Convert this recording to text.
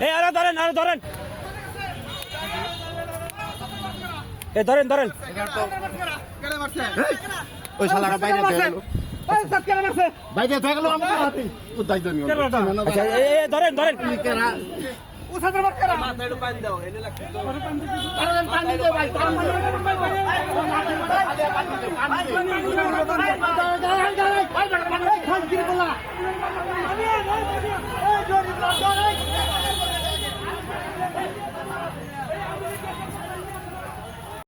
এই আরও ধরেন আরও ধরেন। এ ধরেন ধরেন। ওই শালারা বাইরে গেল। বাইরে গেল আচ্ছা, এ ধরেন ধরেন। উঠাতে পারছ জরিপ